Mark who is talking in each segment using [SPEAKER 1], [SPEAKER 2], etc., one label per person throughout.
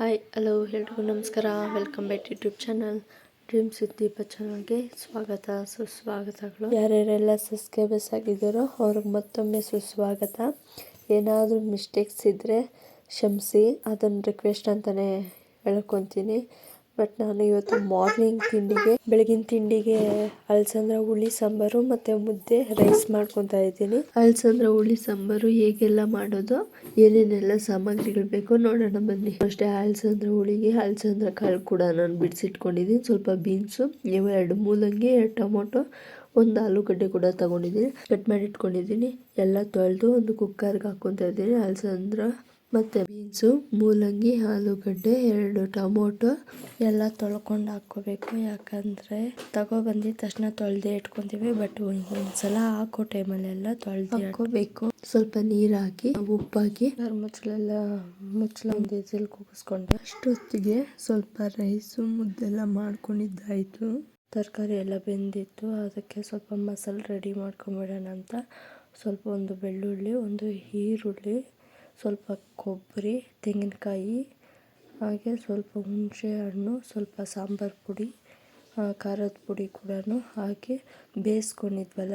[SPEAKER 1] Hi, hello ಎಲ್ರಿಗೂ ನಮಸ್ಕಾರ. Welcome back YouTube channel dreams with Deepa ಚಾನಲ್ಗೆ ಸ್ವಾಗತ, ಸುಸ್ವಾಗತಗಳು. ಯಾರ್ಯಾರೆಲ್ಲ ಸಬ್ಸ್ಕ್ರೈಬರ್ಸ್ ಆಗಿದ್ದಾರೋ ಅವ್ರಿಗೆ ಮತ್ತೊಮ್ಮೆ ಸುಸ್ವಾಗತ. ಏನಾದರೂ ಮಿಸ್ಟೇಕ್ಸ್ ಇದ್ದರೆ ಕ್ಷಮಿಸಿ, ಅದನ್ನು ರಿಕ್ವೆಸ್ಟ್ ಅಂತಲೇ ಹೇಳ್ಕೊತೀನಿ. ಬಟ್ ನಾನು ಇವತ್ತು ಮಾರ್ನಿಂಗ್ ತಿಂಡಿಗೆ, ಬೆಳಗಿನ ತಿಂಡಿಗೆ ಅಲ್ಸಂದ್ರ, ಹುಳಿ, ಸಾಂಬಾರು ಮತ್ತೆ ಮುದ್ದೆ ರೈಸ್ ಮಾಡ್ಕೊತಾ ಇದ್ದೀನಿ. ಅಲ್ಸಂದ್ರ, ಹುಳಿ, ಸಾಂಬಾರು ಹೇಗೆಲ್ಲ ಮಾಡೋದು, ಏನೇನೆಲ್ಲ ಸಾಮಗ್ರಿಗಳು ಬೇಕು ನೋಡೋಣ ಬನ್ನಿ. ಅಷ್ಟೇ ಅಲ್ಸಂದ್ರ ಹುಳಿಗೆ ಅಲ್ಸಂದ್ರ ಕಾಳು ಕೂಡ ನಾನು ಬಿಡಿಸಿಟ್ಕೊಂಡಿದ್ದೀನಿ. ಸ್ವಲ್ಪ ಬೀನ್ಸು ಇವೆರಡು ಮೂಲಂಗಿ, ಎರಡು ಟೊಮೊಟೊ ಒಂದು ಆಲೂಗಡ್ಡೆ ಕೂಡ ತಗೊಂಡಿದ್ದೀನಿ. ಕಟ್ ಮಾಡಿ ಇಟ್ಕೊಂಡಿದ್ದೀನಿ. ಎಲ್ಲ ತೊಳೆದು ಒಂದು ಕುಕ್ಕರ್ಗೆ ಹಾಕ್ಕೊತಾ ಇದ್ದೀನಿ. ಅಲಸಂದ್ರ ಮತ್ತೆ ಬೀನ್ಸು, ಮೂಲಂಗಿ, ಆಲೂಗಡ್ಡೆ, ಎರಡು ಟೊಮೊಟೊ ಎಲ್ಲ ತೊಳ್ಕೊಂಡು ಹಾಕ್ಕೋಬೇಕು. ಯಾಕಂದರೆ ತಗೊಬಂದಿದ ತಕ್ಷಣ ತೊಳೆದೇ ಇಟ್ಕೊತೀವಿ, ಬಟ್ ಒಂದ್ಸಲ ಹಾಕೋ ಟೈಮಲ್ಲೆಲ್ಲ ತೊಳೆದು ಹಾಕೋಬೇಕು ಸ್ವಲ್ಪ ನೀರು ಹಾಕಿ, ಉಪ್ಪಾಕಿ ಮುಚ್ಚಲೆಲ್ಲ ಮುಚ್ಚಲ ಒಂದು ವಿಸಿಲ್ ಕೂಗಿಸ್ಕೊಂಡೆ ಅಷ್ಟೊತ್ತಿಗೆ ಸ್ವಲ್ಪ ರೈಸು ಮುದ್ದೆಲ್ಲ ಮಾಡ್ಕೊಂಡಿದ್ದಾಯಿತು. ತರಕಾರಿ ಎಲ್ಲ ಬೆಂದಿತ್ತು, ಅದಕ್ಕೆ ಸ್ವಲ್ಪ ಮಸಾಲೆ ರೆಡಿ ಮಾಡ್ಕೊಂಬಿಡೋಣ ಅಂತ. ಸ್ವಲ್ಪ ಒಂದು ಬೆಳ್ಳುಳ್ಳಿ, ಒಂದು ಈರುಳ್ಳಿ, ಸ್ವಲ್ಪ ಕೊಬ್ಬರಿ, ತೆಂಗಿನಕಾಯಿ, ಹಾಗೆ ಸ್ವಲ್ಪ ಹುಣಸೆ ಹಣ್ಣು, ಸ್ವಲ್ಪ ಸಾಂಬಾರು ಪುಡಿ ಖಾರದ ಪುಡಿ ಕೂಡ ಹಾಕಿ ಬೇಯಿಸ್ಕೊಂಡಿದ್ವಲ್ಲ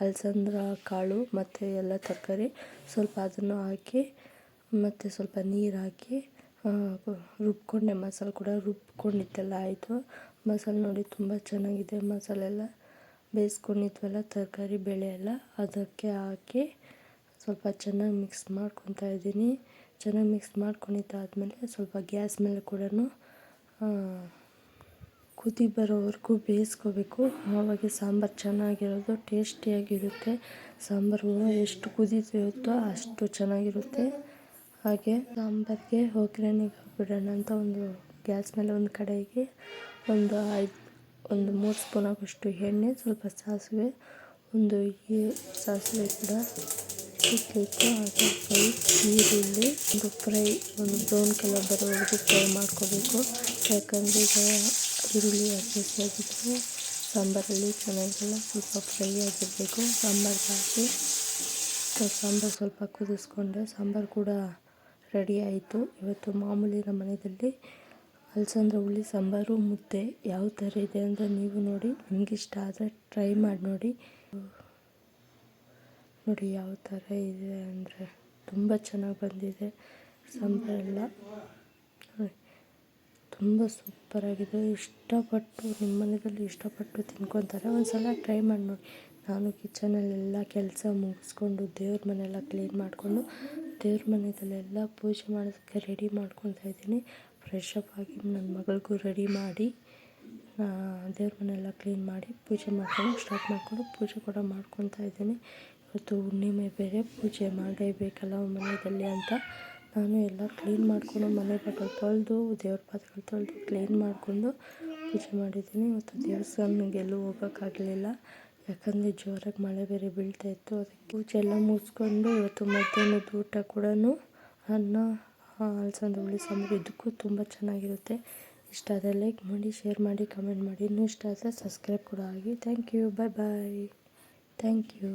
[SPEAKER 1] ಅಲಸಂದ್ರ, ಕಾಳು ಮತ್ತು ಎಲ್ಲ ತರಕಾರಿ ಸ್ವಲ್ಪ ಅದನ್ನು ಹಾಕಿ ಮತ್ತು ಸ್ವಲ್ಪ ನೀರು ಹಾಕಿ ರುಬ್ಕೊಂಡೆ ಮಸಾಲೆ ಕೂಡ ರುಬ್ಕೊಂಡಿದ್ದೆಲ್ಲ ಆಯಿತು. ಮಸಾಲೆ ನೋಡಿ ತುಂಬ ಚೆನ್ನಾಗಿದೆ. ಮಸಾಲೆ ಎಲ್ಲ ಬೇಯಿಸ್ಕೊಂಡಿದ್ವಲ್ಲ, ತರಕಾರಿ, ಬೇಳೆ ಎಲ್ಲ. ಅದಕ್ಕೆ ಹಾಕಿ ಸ್ವಲ್ಪ ಚೆನ್ನಾಗಿ ಮಿಕ್ಸ್ ಮಾಡ್ಕೊತಾ ಇದ್ದೀನಿ. ಚೆನ್ನಾಗಿ ಮಿಕ್ಸ್ ಮಾಡ್ಕೊಂಡಿದ್ದಾದಮೇಲೆ ಸ್ವಲ್ಪ ಗ್ಯಾಸ್ ಮೇಲೆ ಕೂಡ ಕುದಿ ಬರೋವರೆಗೂ ಬೇಯಿಸ್ಕೋಬೇಕು. ಆವಾಗ ಸಾಂಬಾರು ಚೆನ್ನಾಗಿರೋದು, ಟೇಸ್ಟಿಯಾಗಿರುತ್ತೆ. ಸಾಂಬಾರು ಎಷ್ಟು ಕುದಿತಿರುತ್ತೋ ಅಷ್ಟು ಚೆನ್ನಾಗಿರುತ್ತೆ. ಹಾಗೆ ಸಾಂಬಾರಿಗೆ ಒಗ್ಗರಣೆಗೆ ಹಾಕ್ಬಿಡೋಣ ಅಂತ ಒಂದು ಗ್ಯಾಸ್ ಮೇಲೆ ಒಂದು ಕಡೆಗೆ ಒಂದು ಐದು, ಒಂದು ಮೂರು ಸ್ಪೂನ್ ಆಗೋಷ್ಟು ಎಣ್ಣೆ, ಸ್ವಲ್ಪ ಸಾಸಿವೆ, ಒಂದು ಈ ಸಾಸಿವೆ ಕೂಡ ಇಟ್ಲಿಕ್ಕೆ ಹಾಗೆ ಫ್ರೈ ಈರುಳ್ಳಿ, ಒಂದು ಫ್ರೈ, ಒಂದು ಬ್ರೌನ್ ಕಲರ್ ಬರೋವರೆಗೂ ಫ್ರೈ ಮಾಡ್ಕೋಬೇಕು. ಯಾಕಂದರೆ ಈಗ ಈರುಳ್ಳಿ ಹಸಿ ಸಾಂಬಾರಲ್ಲಿ ಚೆನ್ನಾಗಿಲ್ಲ, ಸ್ವಲ್ಪ ಫ್ರೈ ಆಗಿರಬೇಕು. ಸಾಂಬಾರು ಹಾಕಿ ಸಾಂಬಾರು ಸ್ವಲ್ಪ ಕುದಿಸ್ಕೊಂಡೆ ಸಾಂಬಾರು ಕೂಡ ರೆಡಿ ಆಯಿತು. ಇವತ್ತು ಮಾಮೂಲಿ ನಮ್ಮ ಮನೆಯಲ್ಲಿ ಅಲಸಂದ್ರ ಹುಳಿ, ಸಾಂಬಾರು, ಮುದ್ದೆ ಯಾವ ಥರ ಇದೆ ಅಂದರೆ ನೀವು ನೋಡಿ. ನಿಮ್ಗೆ ಇಷ್ಟ ಆದರೆ ಟ್ರೈ ಮಾಡಿ ನೋಡಿ. ನೋಡಿ ಯಾವ ಥರ ಇದೆ ಅಂದರೆ ತುಂಬ ಚೆನ್ನಾಗಿ ಬಂದಿದೆ ಸಾಂಬಾರೆಲ್ಲ. ತುಂಬ ಸೂಪರಾಗಿದೆ ಇಷ್ಟಪಟ್ಟು ನಿಮ್ಮ ಮನೆಯಲ್ಲಿ ಇಷ್ಟಪಟ್ಟು ತಿನ್ಕೊತಾರೆ. ಒಂದು ಸಲ ಟ್ರೈ ಮಾಡಿ ನೋಡಿ. ನಾನು ಕಿಚನಲ್ಲೆಲ್ಲ ಕೆಲಸ ಮುಗಿಸ್ಕೊಂಡು ದೇವ್ರ ಮನೆಯೆಲ್ಲ ಕ್ಲೀನ್ ಮಾಡಿಕೊಂಡು ದೇವ್ರ ಮನೆಯಲ್ಲೆಲ್ಲ ಪೂಜೆ ಮಾಡೋದಕ್ಕೆ ರೆಡಿ ಮಾಡ್ಕೊತಾ ಇದ್ದೀನಿ. ಫ್ರೆಶ್ ಅಪ್ ಆಗಿ ನನ್ನ ಮಗಳಿಗೂ ರೆಡಿ ಮಾಡಿ ದೇವ್ರ ಮನೆಯೆಲ್ಲ ಕ್ಲೀನ್ ಮಾಡಿ ಪೂಜೆ ಮಾಡ್ಕೊಂಡು ಸ್ಟಾರ್ಟ್ ಮಾಡಿಕೊಂಡು ಪೂಜೆ ಕೂಡ ಮಾಡ್ಕೊತಾ ಇದ್ದೀನಿ. ಇವತ್ತು ಹುಣ್ಣಿಮೆ ಬೇರೆ, ಪೂಜೆ ಮಾಡಲೇಬೇಕಲ್ಲ ಮನೆಯಲ್ಲಿ ಅಂತ. ನಾನು ಎಲ್ಲ ಕ್ಲೀನ್ ಮಾಡಿಕೊಂಡು ಮನೆ ಬಾಗಿಲು ತೊಳೆದು, ದೇವ್ರ ಪಾತ್ರೆಗಳು ತೊಳೆದು ಕ್ಲೀನ್ ಮಾಡಿಕೊಂಡು ಪೂಜೆ ಮಾಡಿದ್ದೀನಿ. ಇವತ್ತು ದೇವಸ್ಥಾನಗೆಲ್ಲೂ ಹೋಗೋಕ್ಕಾಗ್ಲಿಲ್ಲ. ಯಾಕಂದರೆ ಜೋರಾಗಿ ಮಳೆ ಬೇರೆ ಬೀಳ್ತಾಯಿತ್ತು ಅದಕ್ಕೆ ಪೂಜೆ ಎಲ್ಲ ಮುಗಿಸ್ಕೊಂಡು ಇವತ್ತು ಮಧ್ಯಾಹ್ನದ ಊಟ ಕೂಡ ಅನ್ನ ಅಲಸಂದೆ ಹುಳಿ, ಸಾಂಬಾರು, ಇದಕ್ಕೂ ತುಂಬ ಚೆನ್ನಾಗಿರುತ್ತೆ. ಇಷ್ಟ ಆದರೆ ಲೈಕ್ ಮಾಡಿ ಶೇರ್ ಮಾಡಿ ಕಮೆಂಟ್ ಮಾಡಿ. ಇನ್ನೂ ಇಷ್ಟ ಆದರೆ ಸಬ್ಸ್ಕ್ರೈಬ್ ಕೂಡ ಆಗಿ. Thank you bye bye thank you